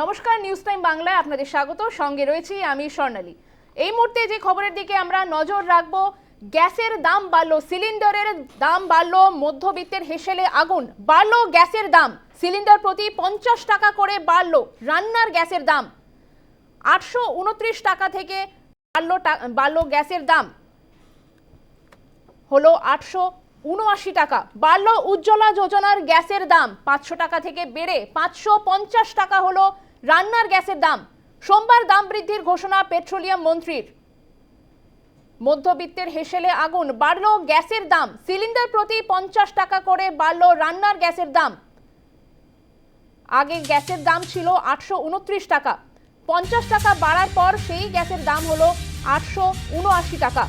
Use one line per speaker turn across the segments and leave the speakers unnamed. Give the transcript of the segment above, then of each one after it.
নমস্কার news time বাংলায় আপনাদের স্বাগত। সঙ্গে রয়েছি আমি স্বর্ণালী। এই মুহূর্তে যে খবরের দিকে আমরা নজর রাখব, গ্যাসের দাম বাড়লো, সিলিন্ডারের দাম বাড়লো, মধ্যবিত্তের হেসেলে আগুন বাড়লো, গ্যাসের দাম। সিলিন্ডার প্রতি পঞ্চাশ টাকা করে বাড়লো, রান্নার গ্যাসের দাম। আটশো উনত্রিশ টাকা থেকে বাড়লো বাড়লো গ্যাসের দাম। হলো আটশো উনআশি টাকা। বাড়লো উজ্জ্বলা যোজনার গ্যাসের দাম পাঁচশো টাকা থেকে বেড়ে পাঁচশো পঞ্চাশ টাকা হলো রান্নার গ্যাসের দাম। সোমবার দাম বৃদ্ধির ঘোষণা পেট্রোলিয়াম মন্ত্রীর। মধ্যবিত্তের হেসেলে আগুন, বাড়লো গ্যাসের দাম। সিলিন্ডার প্রতি পঞ্চাশ টাকা করে বাড়লো রান্নার গ্যাসের দাম। আগে গ্যাসের দাম ছিল আটশো উনত্রিশ টাকা। পঞ্চাশ টাকা বাড়ার পর সেই গ্যাসের দাম হলো আটশো টাকা।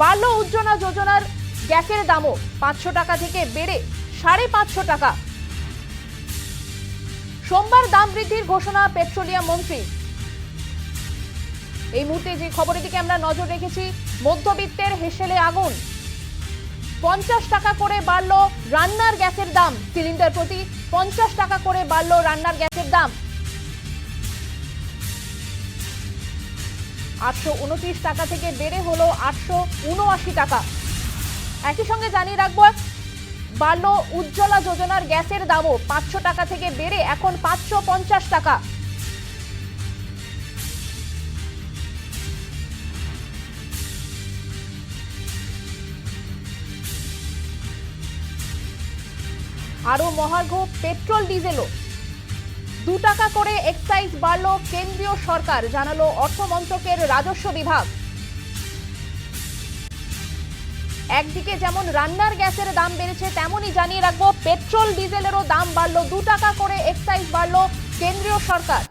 বাড়ল উজ্জ্বলা যোজনার গ্যাসের দামও পাঁচশো টাকা থেকে বেড়ে সাড়ে পাঁচশো টাকা। সোমবার দাম বৃদ্ধির ঘোষণা পেট্রোলিয়াম মন্ত্রী। এই মুহূর্তে যে খবরের দিকে আমরা নজর রেখেছি, মধ্যবিত্তের হেসেলে আগুন। পঞ্চাশ টাকা করে বাড়লো রান্নার গ্যাসের দাম, সিলিন্ডার প্রতি পঞ্চাশ টাকা করে বাড়লো রান্নার গ্যাসের দাম। আটশো উনত্রিশ টাকা থেকে বেড়ে হলো আটশো উনআশি টাকা। একই সঙ্গে জানিয়ে রাখব বাড়লো উজ্জ্বলা যোজনার গ্যাসের দামও পাঁচশো টাকা থেকে বেড়ে এখন পাঁচশো পঞ্চাশ টাকা। আরও মহার্ঘ পেট্রোল ডিজেলও। দু টাকা করে এক্সাইজ বাড়লো কেন্দ্রীয় সরকার, জানালো অর্থমন্ত্রকের রাজস্ব বিভাগ। একদিকে যেমন রান্নার গ্যাসের দাম বেড়েছে তেমনই জানিয়ে রাখব, পেট্রোল, ডিজেলেরও দাম বাড়লো, দু টাকা করে এক্সাইজ বাড়লো কেন্দ্রীয় সরকার।